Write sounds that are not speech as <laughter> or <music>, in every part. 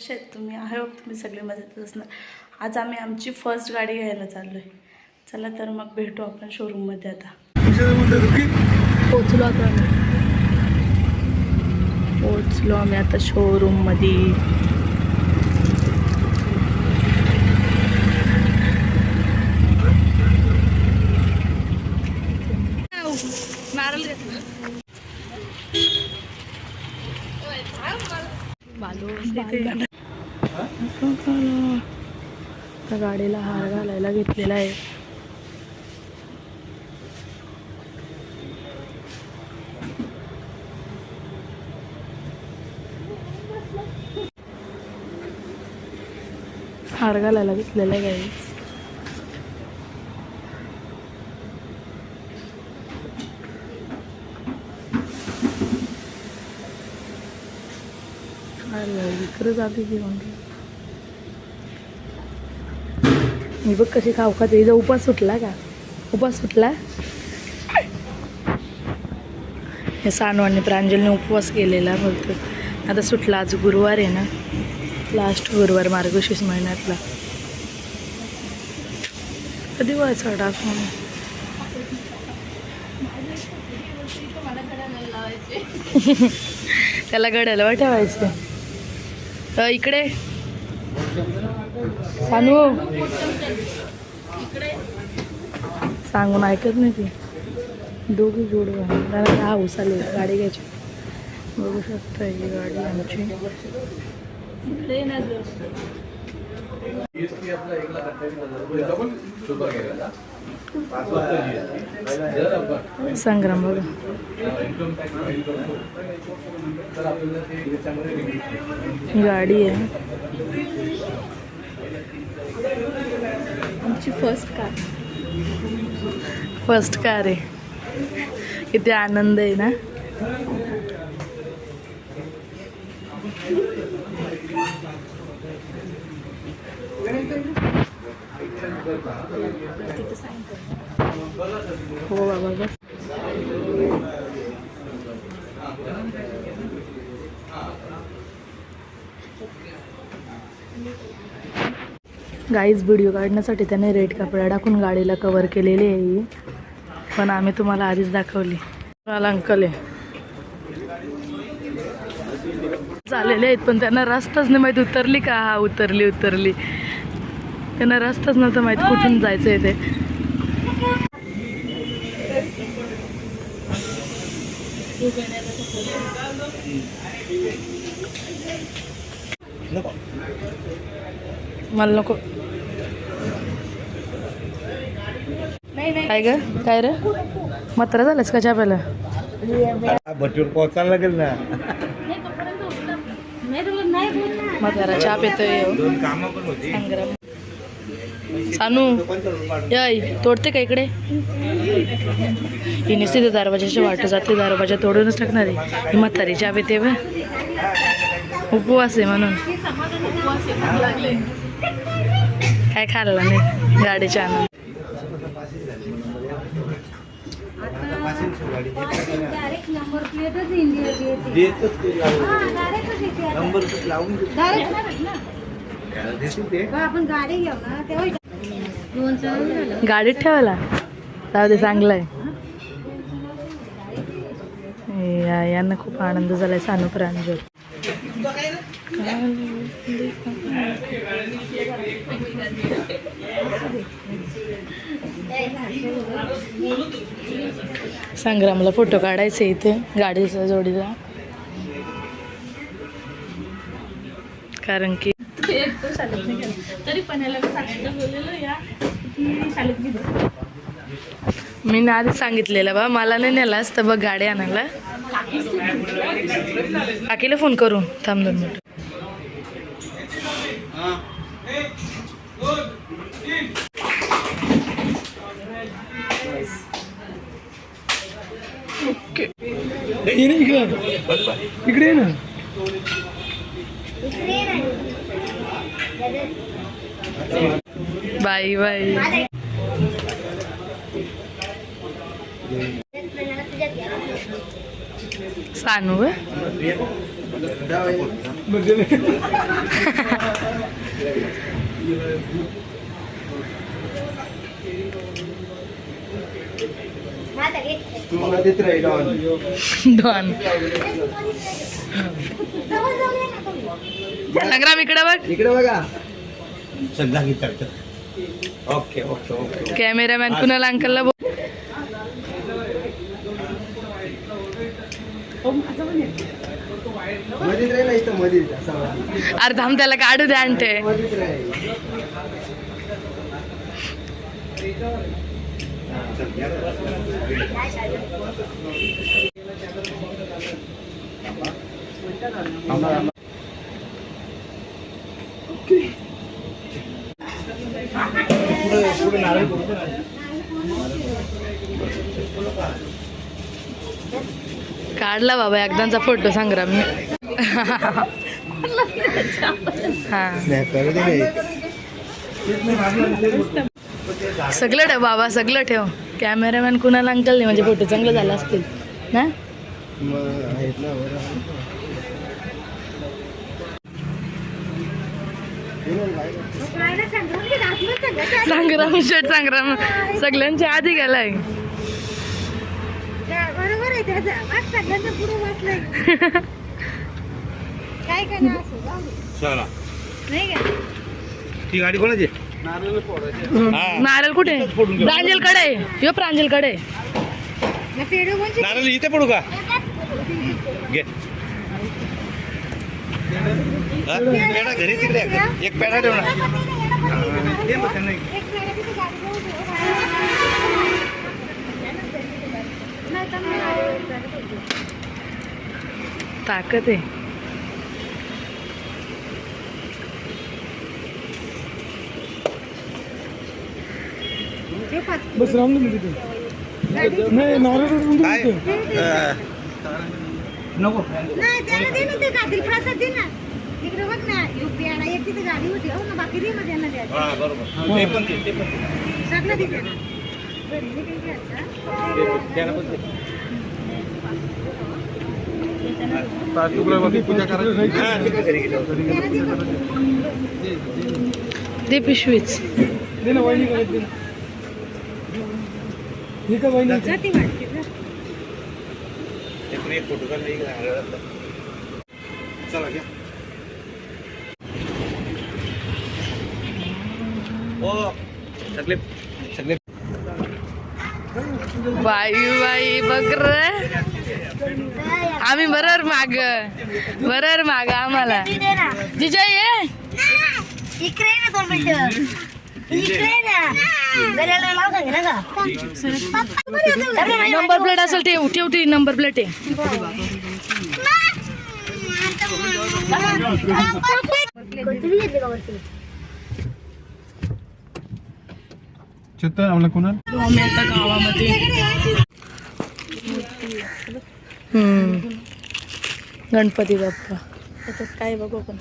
कसे आहेत तुम्ही? आहे होप तुम्ही सगळे मजेतच असणार. आज आम्ही आमची फर्स्ट गाडी घ्यायला चाललो आहे चला तर मग भेटू आपण शोरूममध्ये आता. पोचलो आता आम्ही. पोचलो आम्ही आता शोरूममध्ये नारळ घेतलं त्या गाडीला हार घालायला घेतलेला आहे. हार घालायला घेतलेला आहे गाडी अरे इकडे जाते ती म्हणजे मी बघ कशी खाऊ खाते. हिचा उपास सुटला का? उपास सुटला? हे सानवाने प्रांजलने उपवास केलेला बोलतो आता सुटला आज गुरुवार आहे ना. लास्ट गुरुवार मार्गशीर्ष महिन्यातला. कधी वाचा टाकून <laughs> त्याला गड्याला ठेवायचं इकडे. सानू. सांगून ऐकत नाही ती. दोघी जरा हा उसाले गाडी घ्यायची. बघू शकता ही गाडी आमची. संग्राम बघा. ही गाडी आहे. आमची फर्स्ट कार फर्स्ट कार आहे. किती आनंद आहे ना? हो बाबा बस. गाईज व्हिडिओ काढण्यासाठी त्याने रेड कपडा टाकून गाडीला कवर केलेली आहे ही. पण आम्ही तुम्हाला आधीच दाखवली. मला अंकल आहे? चाललेले आहेत पण त्यांना रस्ताच नाही माहीत उतरली का? हा उतरली उतरली. त्यांना रस्ताच नव्हतं माहीत कुठून जायचं आहे ते. मला नको. काय ग? काय रे? मात्र झालंस का चहा भरपूर पोहोचायला लागेल ना. म्हातारा चहा पितोय हो. दोन कामं पण होती संग्राम सानू याय तोडते का इकडे? ही नुसती ते दरवाजाची वाट जाते दरवाजा तोडूनच टाकणार आहे. ही म्हातारी चहा पिते बा उपवास आहे म्हणून. काय खाल्ला नाही? गाडीच्या आनंद डायरेक्ट नंबर प्लेटच इंडियाची येते. देतच ते लावून. हा डायरेक्टच येते आता. नंबर प्लेट लावून देतो. डायरेक्ट ना. देतील ते. बा, आपण गाडी घेऊ ना तेव्हा दोन चार झालं. गाडीत ठेवायला. जाऊ दे चांगलं आहे या- यांना खूप आनंद झालाय सानू प्रांजल. संग्रामला फोटो काढायचे इथे गाडीच्या जोडीला. कारण की तरी पण मी ना आधी सांगितलेलं बा मला नाही नेला असतं बघ गाडी आणायला. काकीला फोन करू थांब ये नाही इकडं इकडे ये ना बाई बाई सानू तू मध्येच राहील डॉन संग्राम इकडे बघ. इकडे बघा. सध्या मी करतो. Okay okay okay. कॅमेरामॅन कुणाला अंकलला बोल. अरे थांब त्याला काढू द्या आणते. काढला बाबा एकदाचा फोटो संग्राम. मी सगळं ठेव बाबा सगळं ठेव. कॅमेरामॅन कुणाला अंकल नाही म्हणजे फोटो चांगले झाले असतील. ना? मग आहेत ना बरं. संग्राम शेट संग्राम. सगळ्यांच्या आधी गेलाय. बरोबर आहे त्याचं. आज सगळ्यांचं पुढे बसलंय. <laughs> काय करणार असं? जाऊ दे. चला. नाही का? ती गाडी कोणाची? नारळ कुठे? प्रांजलकडे यो प्रांजलकडे नारळ इथे पडू का? घे? पेढा घरी तिकडे आहे. एक पेढा ठेव ना. दे मग बस एक. तिथे नाही तर नको नाही त्याला दे ना ते पिशवीच प्रसाद दे ना इकडे बघ ना एक तिथे गाडी होती हो ना बाकी दे ना त्यांना द्यायचं सगळं दे दे. दे ना. जा. ते पण एक फोटो काढला इकडे नारळातला. चला घ्या. ओ सगळे सगळे बाई बाई बघ रे. आम्ही बरोबर माग बरोबर माग आम्हाला. दे ना. जिजा ये. इकडे ये ना दोन मिनिटं. नंबर प्लेट असेल ठेव ठेव ती नंबर प्लेट आहे तुम्ही घेतले का वरती आम्ही आता गावामध्ये हम्म. गणपती बाप्पा. त्याच्यात काय बघू आपण.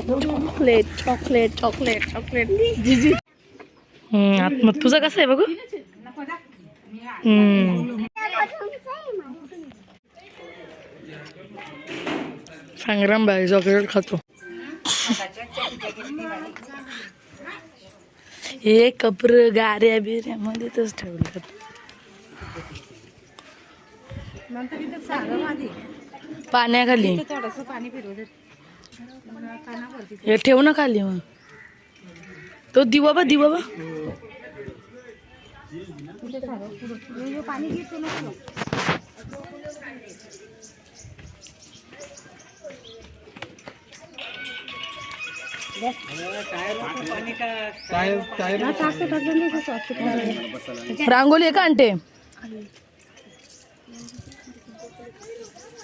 चॉकलेट चॉकलेट चॉकलेट चॉकलेट जिजी हम्म, आत- मग तुझं कसं आहे बघू? हम्म. संग्राम बाई चॉकलेट खातो. हे कपर गाऱ्या बिऱ्या मध्येच ठेवतात. पाण्याखाली. थोडस पाणी फिरवू दे हे ठेव ना खाली मग तो दिवा बा दिवा बा. रांगोली आहे का आणते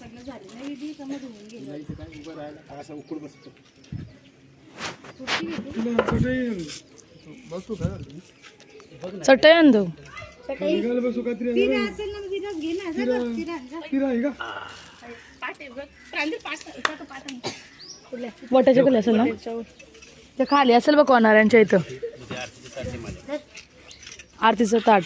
ठेवायचं, हो का? नाही इथे काय उभं राहायला? असं उकड बसतो. चटई आण तो वटाच्या खाली असेल ना? ते खाली असेल बघ कोणाऱ्यांच्या इथं. आरतीचं ताट.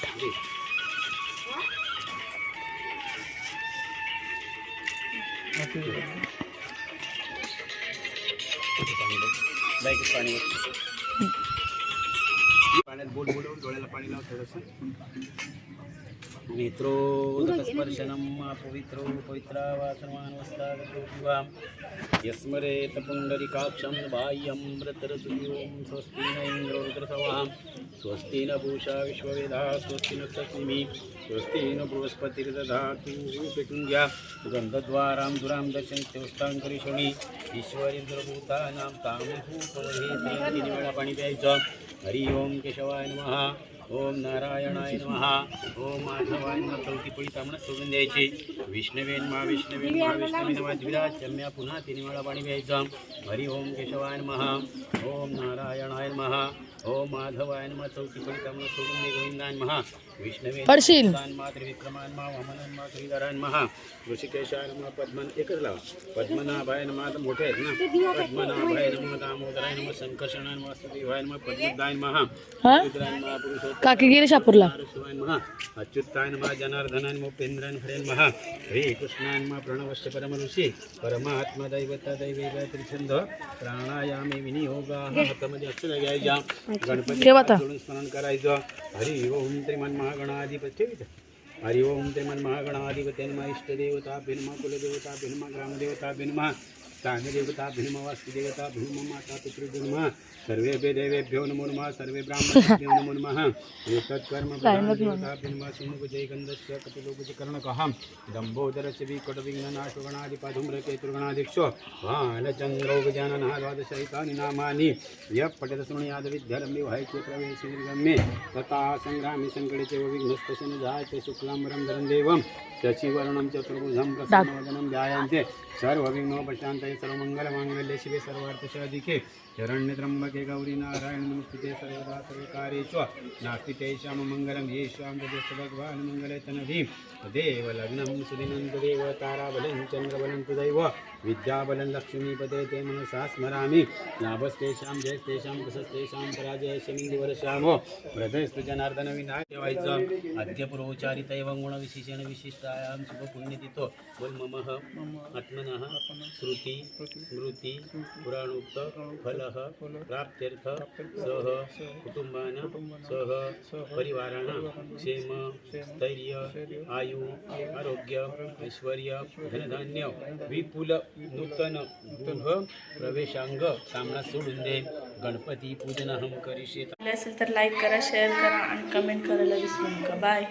पाण्यात बोट बोलवून डोळ्याला पाणी लाव थोडंसं नेत्रोदकस्पर्शनं पवित्रो पवित्रा वा सर्वान् वस्तागतो यस्मरेत पुण्डरीकाक्षं बाह्यं व्रतरतुर्यों स्वस्ति न इन्द्रो रुद्रसवां स्वस्ति न पूषा विश्ववेदाः स्वस्ति न सस्मि स्वस्ति न बृहस्पतिर्दधातु पितुङ्ग्या गन्धद्वारां दुरां दशन्त्योष्टाङ्करिषणी ईश्वरेन्द्रभूतानां तामुहूपवहे तीन पाणी प्यायचं हरि ओम केशवाय नमः। ओम नारायणाय नमः ओम माधवाय नमः चौथी पळी तांबडा सोडून द्यायची विष्णवेन मा विष्णवेन मा विष्णवेन मा द्विराज चम्या पुन्हा तीन वेळा पाणी प्यायचं हरि ओम केशवाय ओम माधवाय नमः सोडून नमः। विष्णवेन पडशील. मा त्रिविक्रमाय मा वामनाय मा श्रीधराय नमः। ऋषिकेशाय नमः पद्मन एकच लावा। पद्मनाभाय नमः मोठे आहेत ना? पद्मनाभाय नमः दामोदराय नमः संकर्षणाय नमः वासुदेवाय नमः पद्मदाय नमः हा रुद्राय नमः पुरुषोत्तमाय काकी गेली शापूरला। शिवाय नमः अच्युताय नमः जनार्दनाय नमः उपेंद्राय हरे नमः हरे कृष्णाय नमः प्रणवस्य परम ऋषी परमात्मा दैवत दैवे त्रिछंद प्राणायामे विनियोगाः हातामध्ये अक्षर घ्यायच्या गणपती. जोडून स्मरण करायचं. हरि ओम त्रिमन महागणाधिपती हरि ओम त्रिमन महागणाधिपती नमः. इष्टदेवता भिन्मा कुलदेवता भिन्मा ग्रामदेवता भिन्मा. देवता भीमवास्तु देवता भीम माता पितृगुणमा सर्वे देवेभ्यो नमो नम सर्वे ब्राह्मणेभ्यो नमो नम एतत् कर्म देवता भीम सिंह जय गंधस्य कपिलोगुज कर्णकः दम्भोदरस्य विकटविघ्ननाशगणादिपाधुम्रकेतुर्गणादिक्षो बालचन्द्रोगजाननः द्वादशैतानि नामानि यः पठित शृणुयाद तथा संग्रामी संगड़ित च विघ्नस्तस्य न जायते शुक्लाम्बरं धरं शशिवर्णं चतुर्भुजं प्रसन्नवदनं ध्यायन्ते सर्वविघ्नोपशान्तये सर्वमङ्गलमाङ्गल्ये शिवे सर्वार्थसाधिके शरण्यत्र्यम्बके गौरी नारायण नमस्ते सर्वदा सर्वकारेषु नास्ति तेषां मङ्गलं येषां तदेव भगवान् मङ्गले तनधि तदेव लग्नं सुदिनं तदेव ताराबलं चन्द्रबलं तदैव विद्याबलं लक्ष्मीपदे ते मनसा स्मरामि। लाभस्तेषां जयस्तेषां कुशस्तेषां पराजयशमिन्दिवरश्यामो व्रतस्तु जनार्दन विनाय ठेवायचं अद्य पुरोचारित एवं गुणविशेषेण विशिष्टायां शुभपुण्यतिथो। बोल आत्मनः श्रुती स्मृती पुराणोक्त फलः प्राप्त्यर्थ सह कुटुंबानं सह परिवारानं क्षेम स्थैर्य आयु आरोग्य ऐश्वर धनधान्य विपुल नूतन नूतन प्रवेशांग कामना सोडून दे. गणपती पूजन हम करीशे असेल तर लाईक करा शेअर करा आणि कमेंट करायला विसरू नका. बाय